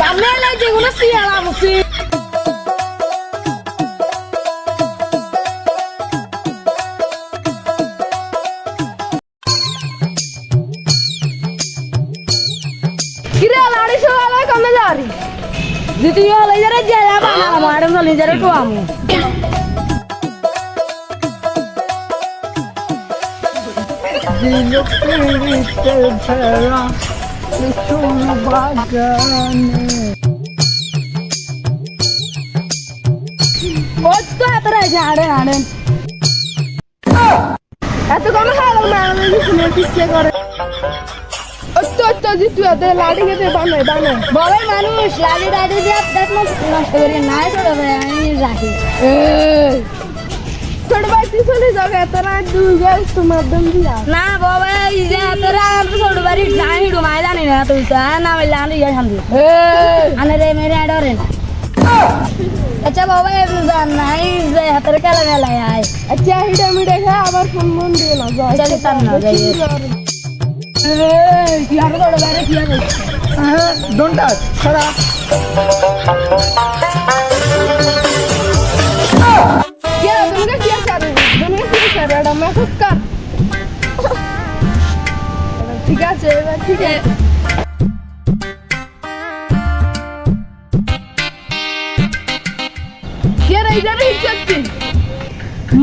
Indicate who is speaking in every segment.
Speaker 1: সামনে এলে যেগুলো শিয়ালা যারি দ্বিতীয় হলে যারা জেলা বানালাম আর চলে যারা তো আমি কত এত রয়েছে আড়েন আড়েন এত কম খাওয়া না আমি শুনে ইচ্ছে করে জিতু এত লাড়ি খেতে বানাই বানাই বলে মানুষ লাড়ি লাড়ি দিয়ে আপনার নষ্ট করে নাই ভাই আমি রাখি ছোট ভাই চলে যাও এত রাত দুই গাছ তোমার দম দিয়া না বাবা এই যে এত রাত ছোট বাড়ি নাই হিড়ু মাই জানি না তুই তো না বললে আমি ইয়ে শান্তি আনে রে মেরে ডরে না আচ্ছা বাবা এমনি জান নাই যে হাতের খেলা মেলায় আয় আচ্ছা হিডা মিডে খা আবার ফোন মন দিয়ে না যাই চলে তার না যাই কি আর ছোট বাইরে কি আর
Speaker 2: Don't touch. Shut
Speaker 1: মেসেজ কর ঠিক আছে, এবার ঠিক আছে।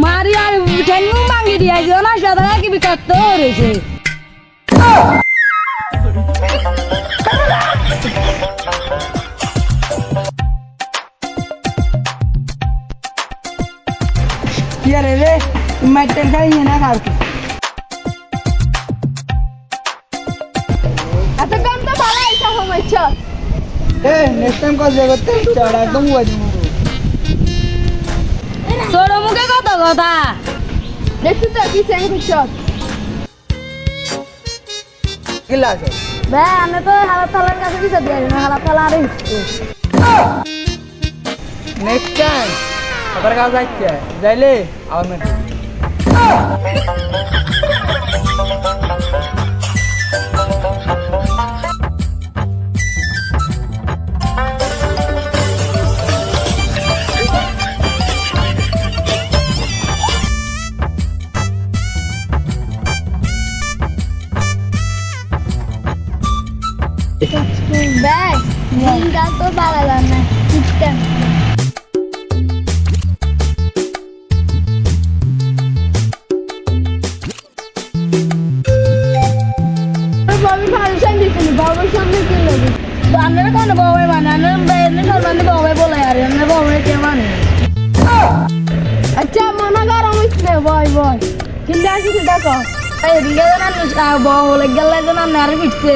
Speaker 1: মারি আর ঠেঙ্গু মাঙ্গি দিয়েছে না সাদা কি
Speaker 2: বিকাশ তো হয়েছে। মাইটের খাই না কার
Speaker 1: এত কম তো ভালো আইসা হমাইছ
Speaker 2: এ নেক্সট টাইম যে করতে চড়া একদম ওয়াজি
Speaker 1: সরো মুখে কত কথা দেখছি তো কি সেং খুশ
Speaker 2: কি লাগে
Speaker 1: বে আমি তো হালা থালার কাছে দিতে দিই না হালা থালা আরে
Speaker 2: নেক্সট টাইম আবার কাজ যাচ্ছে যাইলে আবার মেটে
Speaker 1: বে দিনকাল তো ভালো লাগে আপনারা কোন বাবাই মানে আপনারা সর্বান্ধে বাবাই বলে আর আপনারা বাবাই কে মানে আচ্ছা মনে গরম হইছে বয় বয় কিন্তু আসিছে দেখো এই দিকে জানা বলে গেলে জানা নারে ফিটছে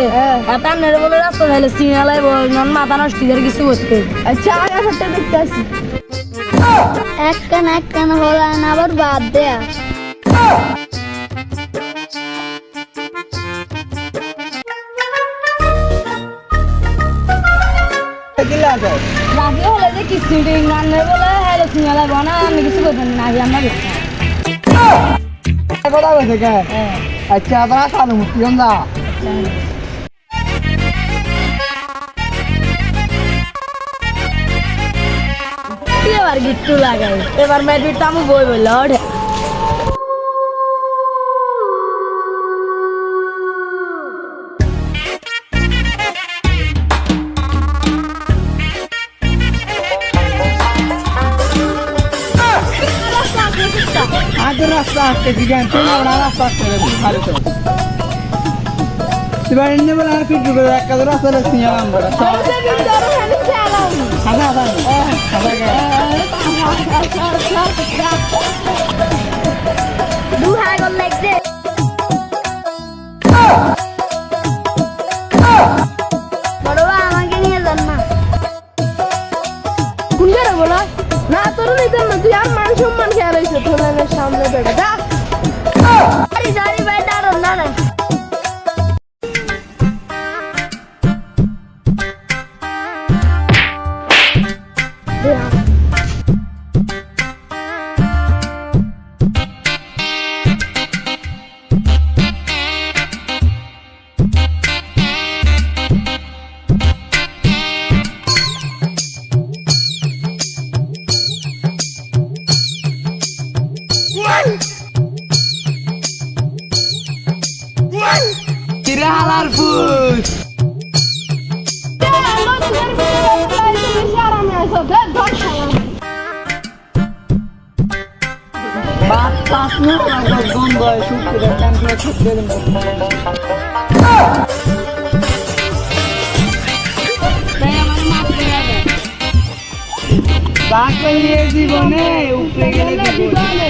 Speaker 1: এটা নেড়ে বলে রাস্তা যাইলে সিনালাই নন মাথা নষ্ট কিছু হচ্ছে আচ্ছা আগে ফটো দেখতে আসি
Speaker 3: এক কান এক কান হলো আবার বাদ দেয়া
Speaker 2: কি লাগে
Speaker 1: রাখি হলে যে কিছু গানের বলে হ্যালো সিনালাই বনা আমি কিছু করতেন না আগে আমরা
Speaker 2: কথা কইছে কে? আচ্ছা আপনারা সাধু মুক্তি না
Speaker 1: এবার গিট্টু লাগাই এবার মেডিট আমি বই বলল ওঠে।
Speaker 2: আজ রাস্তা আসতে দিগান তুমি ওরা রাস্তা আসতে ভালো তো এবার এনে বলে আর ফিট করে একটা রাস্তা রাখছি আমার সাদা সাদা
Speaker 3: দু হাগল লাগছে বড়
Speaker 1: সামনে বেড়ে যা।
Speaker 2: করে দেন
Speaker 4: বাক জীবনে উপরে গেলে জীবনে